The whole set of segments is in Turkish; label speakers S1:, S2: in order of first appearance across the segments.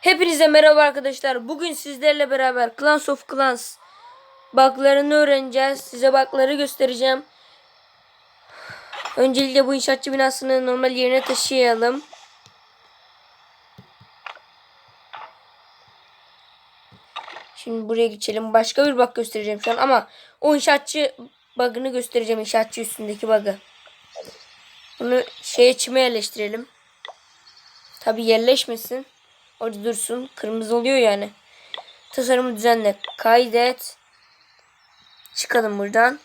S1: Hepinize merhaba arkadaşlar. Bugün sizlerle beraber Clans of Clans buglarını öğreneceğiz. Size bugları göstereceğim. Öncelikle bu inşaatçı binasını normal yerine taşıyalım. Şimdi buraya geçelim. Başka bir bug göstereceğim şu an ama o inşaatçı bug'ını göstereceğim. İnşaatçı üstündeki bug'ı. Bunu şeye çime yerleştirelim. Tabi yerleşmesin. Orada dursun. Kırmızı oluyor yani. Tasarımı düzenle. Kaydet. Çıkalım buradan.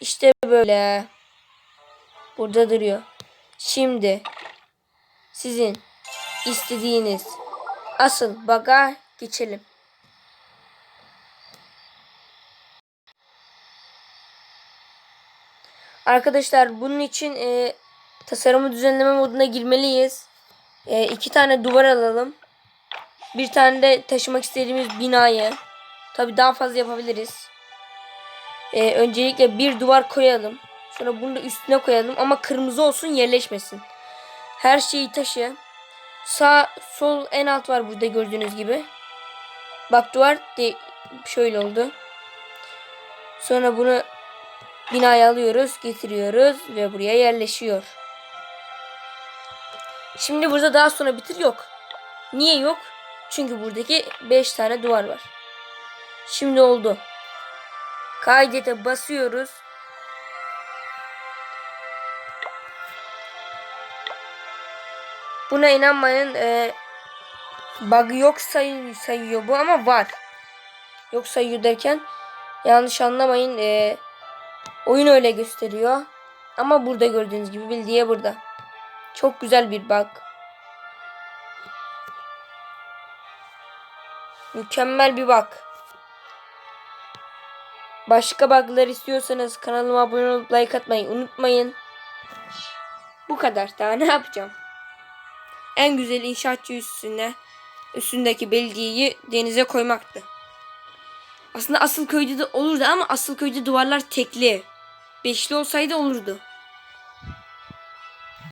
S1: İşte böyle. Burada duruyor. Şimdi sizin istediğiniz asıl baga geçelim. Arkadaşlar bunun için e, tasarımı düzenleme moduna girmeliyiz. E, iki tane duvar alalım. Bir tane de taşımak istediğimiz binayı. Tabi daha fazla yapabiliriz. E, öncelikle bir duvar koyalım. Sonra bunu da üstüne koyalım ama kırmızı olsun yerleşmesin. Her şeyi taşı. Sağ sol en alt var burada gördüğünüz gibi. Bak duvar de şöyle oldu. Sonra bunu binaya alıyoruz, getiriyoruz ve buraya yerleşiyor. Şimdi burada daha sonra bitir yok. Niye yok? Çünkü buradaki 5 tane duvar var. Şimdi oldu. Kaydete basıyoruz. Buna inanmayın. E, bug yok sayı, sayıyor bu ama var. Yok sayıyor derken yanlış anlamayın. E, oyun öyle gösteriyor. Ama burada gördüğünüz gibi bildiği burada. Çok güzel bir bug. Mükemmel bir bug. Başka bug'lar istiyorsanız kanalıma abone olup like atmayı unutmayın. Bu kadar. Daha ne yapacağım? En güzel inşaatçı üstüne üstündeki belgeyi denize koymaktı. Aslında asıl köyde de olurdu ama asıl köyde duvarlar tekli. Beşli olsaydı olurdu.